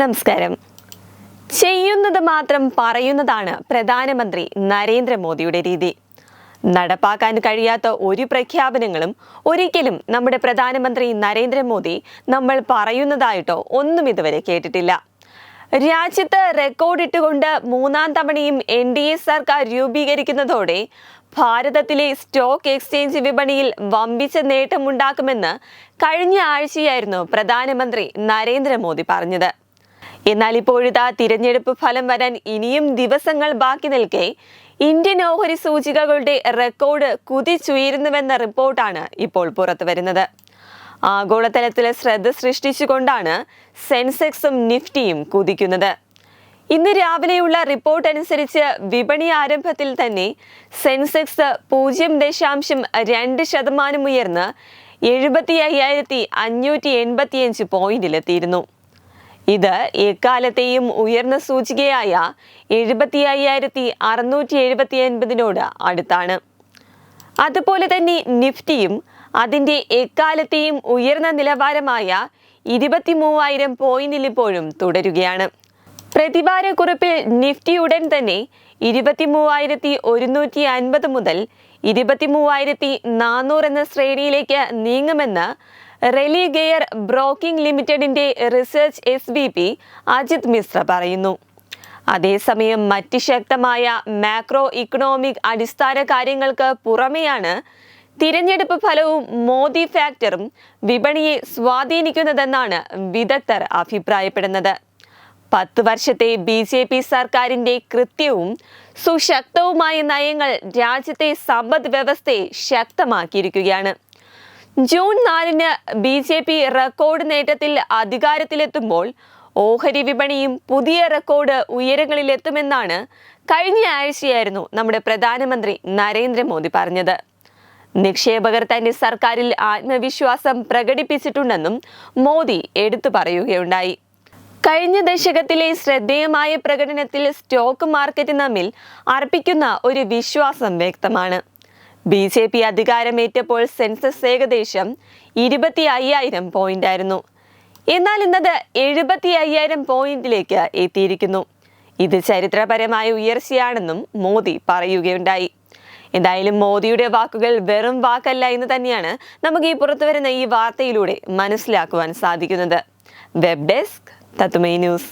നമസ്കാരം. ചെയ്യുന്നത് മാത്രം പറയുന്നതാണ് പ്രധാനമന്ത്രി നരേന്ദ്രമോദിയുടെ രീതി. നടപ്പാക്കാൻ കഴിയാത്ത ഒരു പ്രഖ്യാപനങ്ങളും ഒരിക്കലും നമ്മുടെ പ്രധാനമന്ത്രി നരേന്ദ്രമോദി നമ്മൾ പറയുന്നതായിട്ടോ ഒന്നും ഇതുവരെ കേട്ടിട്ടില്ല. രാജ്യത്ത് റെക്കോർഡിട്ടുകൊണ്ട് മൂന്നാം തവണയും എൻ ഡി എ സർക്കാർ രൂപീകരിക്കുന്നതോടെ ഭാരതത്തിലെ സ്റ്റോക്ക് എക്സ്ചേഞ്ച് വിപണിയിൽ വമ്പിച്ച നേട്ടമുണ്ടാക്കുമെന്ന് കഴിഞ്ഞ ആഴ്ചയായിരുന്നു പ്രധാനമന്ത്രി നരേന്ദ്രമോദി പറഞ്ഞത്. എന്നാൽ ഇപ്പോഴത്തെ തിരഞ്ഞെടുപ്പ് ഫലം വരാൻ ഇനിയും ദിവസങ്ങൾ ബാക്കി നിൽക്കെ. ഇന്ത്യൻ ഓഹരി സൂചികകളുടെ റെക്കോർഡ് കുതിച്ചുയരുന്നുവെന്ന റിപ്പോർട്ടാണ് ഇപ്പോൾ പുറത്തു വരുന്നത്. ആഗോളതലത്തിൽ ശ്രദ്ധ സൃഷ്ടിച്ചുകൊണ്ടാണ് സെൻസെക്സും നിഫ്റ്റിയും കുതിക്കുന്നത്. ഇന്ന് രാവിലെയുള്ള റിപ്പോർട്ട് അനുസരിച്ച് വിപണി ആരംഭത്തിൽ തന്നെ സെൻസെക്സ് പൂജ്യം ദശാംശം രണ്ട് ശതമാനം ഉയർന്ന് എഴുപത്തി അയ്യായിരത്തി അഞ്ഞൂറ്റി എൺപത്തിയഞ്ച് പോയിന്റിലെത്തിയിരുന്നു. ഇത് എക്കാലത്തെയും ഉയർന്ന സൂചികയായ എഴുപത്തി അയ്യായിരത്തി അറുന്നൂറ്റി എഴുപത്തി അൻപതിനോട് അടുത്താണ്. അതുപോലെ തന്നെ നിഫ്റ്റിയും അതിന്റെ എക്കാലത്തെയും ഉയർന്ന നിലവാരമായ ഇരുപത്തി മൂവായിരം പോയിന്റിൽ ഇപ്പോഴും തുടരുകയാണ്. പ്രതിവാരക്കുറിപ്പിൽ നിഫ്റ്റി ഉടൻ തന്നെ ഇരുപത്തി മൂവായിരത്തി ഒരുന്നൂറ്റി അൻപത് മുതൽ ഇരുപത്തി മൂവായിരത്തി നാനൂറ് എന്ന ശ്രേണിയിലേക്ക് നീങ്ങുമെന്ന് റെലി ഗെയർ ബ്രോക്കിംഗ് ലിമിറ്റഡിന്റെ research S V P Ajit Mishra പറയുന്നു. അതേസമയം മറ്റ് ശക്തമായ മാക്രോ ഇക്കണോമിക് അടിസ്ഥാന കാര്യങ്ങൾക്ക് പുറമെയാണ് തിരഞ്ഞെടുപ്പ് ഫലവും മോദി ഫാക്ടറും വിപണിയെ സ്വാധീനിക്കുന്നതെന്നാണ് വിദഗ്ധർ അഭിപ്രായപ്പെടുന്നത്. പത്ത് വർഷത്തെ ബി ജെ പി സർക്കാരിന്റെ കൃത്യവും സുശക്തവുമായ നയങ്ങൾ രാജ്യത്തെ സമ്പദ് വ്യവസ്ഥയെ ശക്തമാക്കിയിരിക്കുകയാണ്. ജൂൺ നാലിന് ബി ജെ പി റെക്കോർഡ് നേട്ടത്തിൽ അധികാരത്തിലെത്തുമ്പോൾ ഓഹരി വിപണിയും പുതിയ റെക്കോർഡ് ഉയരങ്ങളിലെത്തുമെന്നാണ് കഴിഞ്ഞ ആഴ്ചയായിരുന്നു നമ്മുടെ പ്രധാനമന്ത്രി നരേന്ദ്രമോദി പറഞ്ഞത്. നിക്ഷേപകർ തന്റെ സർക്കാരിൽ ആത്മവിശ്വാസം പ്രകടിപ്പിച്ചിട്ടുണ്ടെന്നും മോദി എടുത്തു പറയുകയുണ്ടായി. കഴിഞ്ഞ ദശകത്തിലെ ശ്രദ്ധേയമായ പ്രകടനത്തിൽ സ്റ്റോക്ക് മാർക്കറ്റ് നമ്മിൽ അർപ്പിക്കുന്ന ഒരു വിശ്വാസം വ്യക്തമാണ്. ബി ജെ പി അധികാരമേറ്റപ്പോൾ സെൻസസ് ഏകദേശം ഇരുപത്തി അയ്യായിരം പോയിന്റ് ആയിരുന്നു എന്നാൽ ഇന്നത് എഴുപത്തി അയ്യായിരം പോയിന്റിലേക്ക് എത്തിയിരിക്കുന്നു. ഇത് ചരിത്രപരമായ ഉയർച്ചയാണെന്നും മോദി പറയുകയുണ്ടായി. എന്തായാലും മോദിയുടെ വാക്കുകൾ വെറും വാക്കല്ല എന്ന് തന്നെയാണ് നമുക്ക് ഈ പുറത്തുവരുന്ന ഈ വാർത്തയിലൂടെ മനസ്സിലാക്കുവാൻ സാധിക്കുന്നത്. വെബ് ഡെസ്ക് തത്തുമൈ ന്യൂസ്.